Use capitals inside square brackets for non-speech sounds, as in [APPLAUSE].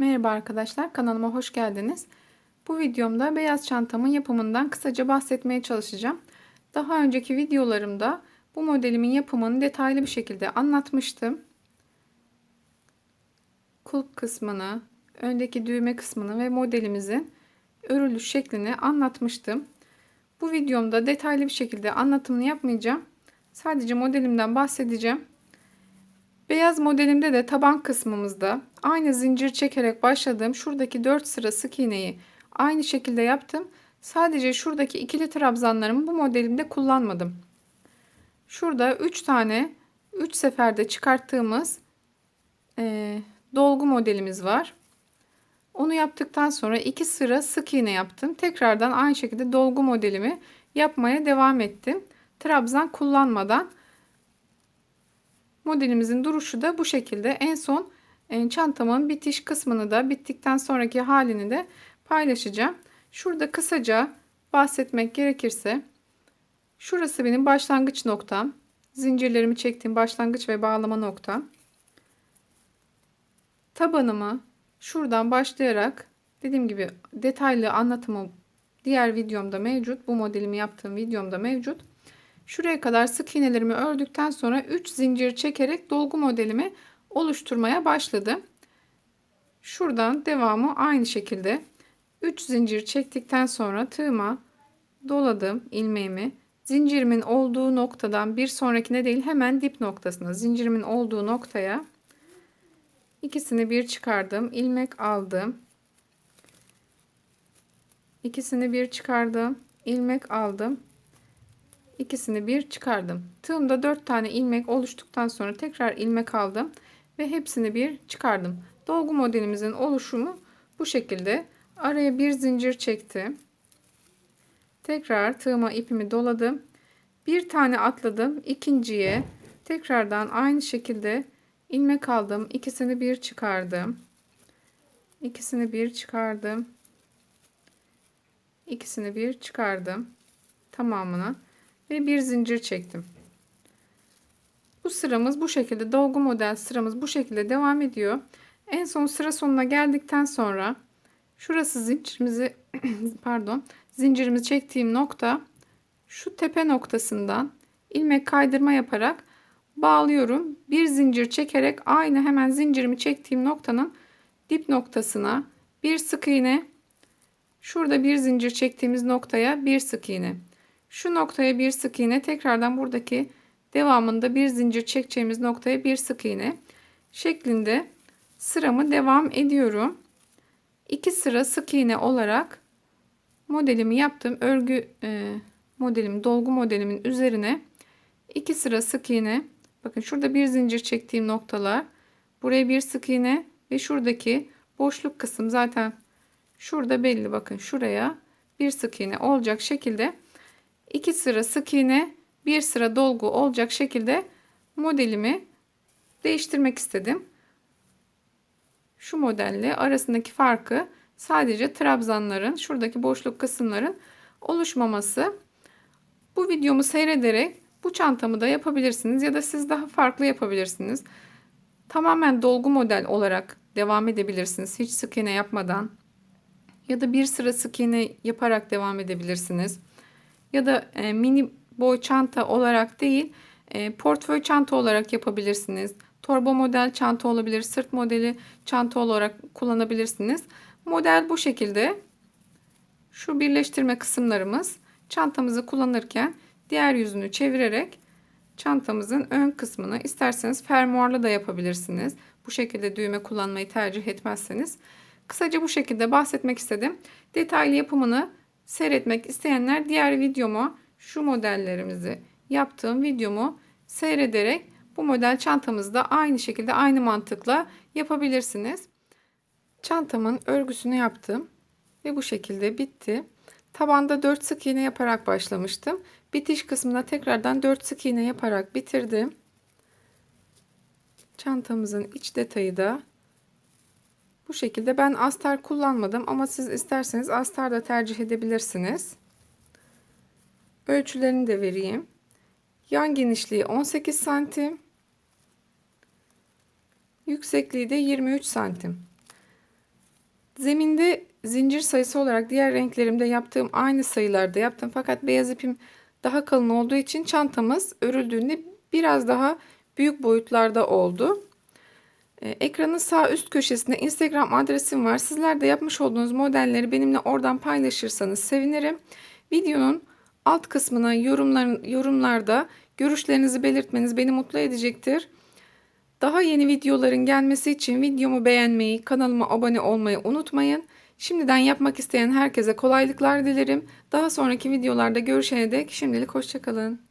Merhaba arkadaşlar kanalıma hoş geldiniz. Bu videomda beyaz çantamın yapımından kısaca bahsetmeye çalışacağım. Daha önceki videolarımda bu modelimin yapımını detaylı bir şekilde anlatmıştım. Kulp kısmını, öndeki düğme kısmını ve modelimizin örülüş şeklini anlatmıştım. Bu videomda detaylı bir şekilde anlatımını yapmayacağım. Sadece modelimden bahsedeceğim. Beyaz modelimde de taban kısmımızda aynı zincir çekerek başladığım şuradaki 4 sıra sık iğneyi aynı şekilde yaptım. Sadece şuradaki ikili trabzanlarımı bu modelimde kullanmadım. Şurada 3 tane 3 seferde çıkarttığımız e, dolgu modelimiz var. Onu yaptıktan sonra 2 sıra sık iğne yaptım. Tekrardan aynı şekilde dolgu modelimi yapmaya devam ettim. Trabzan kullanmadan Modelimizin duruşu da bu şekilde. En son e, çantamın bitiş kısmını da bittikten sonraki halini de paylaşacağım. Şurada kısaca bahsetmek gerekirse şurası benim başlangıç noktam. Zincirlerimi çektiğim başlangıç ve bağlama noktam. Tabanımı şuradan başlayarak dediğim gibi detaylı anlatımı diğer videomda mevcut. Bu modelimi yaptığım videomda mevcut. Şuraya kadar sık iğnelerimi ördükten sonra 3 zincir çekerek dolgu modelimi oluşturmaya başladım. Şuradan devamı aynı şekilde 3 zincir çektikten sonra tığıma doladım ilmeğimi. Zincirimin olduğu noktadan bir sonrakine değil hemen dip noktasına zincirimin olduğu noktaya ikisini bir çıkardım. ilmek aldım. İkisini bir çıkardım. ilmek aldım ikisini bir çıkardım. Tığımda 4 tane ilmek oluştuktan sonra tekrar ilmek aldım ve hepsini bir çıkardım. Dolgu modelimizin oluşumu bu şekilde. Araya bir zincir çektim. Tekrar tığıma ipimi doladım. Bir tane atladım. ikinciye tekrardan aynı şekilde ilmek aldım. İkisini bir çıkardım. İkisini bir çıkardım. İkisini bir çıkardım. Tamamını ve bir zincir çektim. Bu sıramız bu şekilde dolgu model sıramız bu şekilde devam ediyor. En son sıra sonuna geldikten sonra şurası zincirimizi [CLEARS THROAT] pardon zincirimizi çektiğim nokta şu tepe noktasından ilmek kaydırma yaparak bağlıyorum. Bir zincir çekerek aynı hemen zincirimi çektiğim noktanın dip noktasına bir sık iğne şurada bir zincir çektiğimiz noktaya bir sık iğne şu noktaya bir sık iğne tekrardan buradaki devamında bir zincir çekeceğimiz noktaya bir sık iğne şeklinde sıramı devam ediyorum. 2 sıra sık iğne olarak modelimi yaptım. Örgü e, modelim, dolgu modelimin üzerine 2 sıra sık iğne. Bakın şurada bir zincir çektiğim noktalar. Buraya bir sık iğne ve şuradaki boşluk kısım zaten şurada belli. Bakın şuraya bir sık iğne olacak şekilde 2 sıra sık iğne, bir sıra dolgu olacak şekilde modelimi değiştirmek istedim. Şu modelle arasındaki farkı sadece trabzanların, şuradaki boşluk kısımların oluşmaması. Bu videomu seyrederek bu çantamı da yapabilirsiniz ya da siz daha farklı yapabilirsiniz. Tamamen dolgu model olarak devam edebilirsiniz hiç sık iğne yapmadan. Ya da bir sıra sık iğne yaparak devam edebilirsiniz ya da e, mini boy çanta olarak değil e, portföy çanta olarak yapabilirsiniz. Torba model çanta olabilir, sırt modeli çanta olarak kullanabilirsiniz. Model bu şekilde. Şu birleştirme kısımlarımız çantamızı kullanırken diğer yüzünü çevirerek çantamızın ön kısmını isterseniz fermuarlı da yapabilirsiniz. Bu şekilde düğme kullanmayı tercih etmezseniz. Kısaca bu şekilde bahsetmek istedim. Detaylı yapımını seyretmek isteyenler diğer videomu şu modellerimizi yaptığım videomu seyrederek bu model çantamızı da aynı şekilde aynı mantıkla yapabilirsiniz. Çantamın örgüsünü yaptım ve bu şekilde bitti. Tabanda 4 sık iğne yaparak başlamıştım. Bitiş kısmına tekrardan 4 sık iğne yaparak bitirdim. Çantamızın iç detayı da bu şekilde ben astar kullanmadım ama siz isterseniz astar da tercih edebilirsiniz. Ölçülerini de vereyim. Yan genişliği 18 santim. Yüksekliği de 23 santim. Zeminde zincir sayısı olarak diğer renklerimde yaptığım aynı sayılarda yaptım. Fakat beyaz ipim daha kalın olduğu için çantamız örüldüğünde biraz daha büyük boyutlarda oldu. Ee, Ekranın sağ üst köşesinde Instagram adresim var. Sizler de yapmış olduğunuz modelleri benimle oradan paylaşırsanız sevinirim. Videonun alt kısmına yorumlar, yorumlarda görüşlerinizi belirtmeniz beni mutlu edecektir. Daha yeni videoların gelmesi için videomu beğenmeyi, kanalıma abone olmayı unutmayın. Şimdiden yapmak isteyen herkese kolaylıklar dilerim. Daha sonraki videolarda görüşene dek şimdilik hoşçakalın.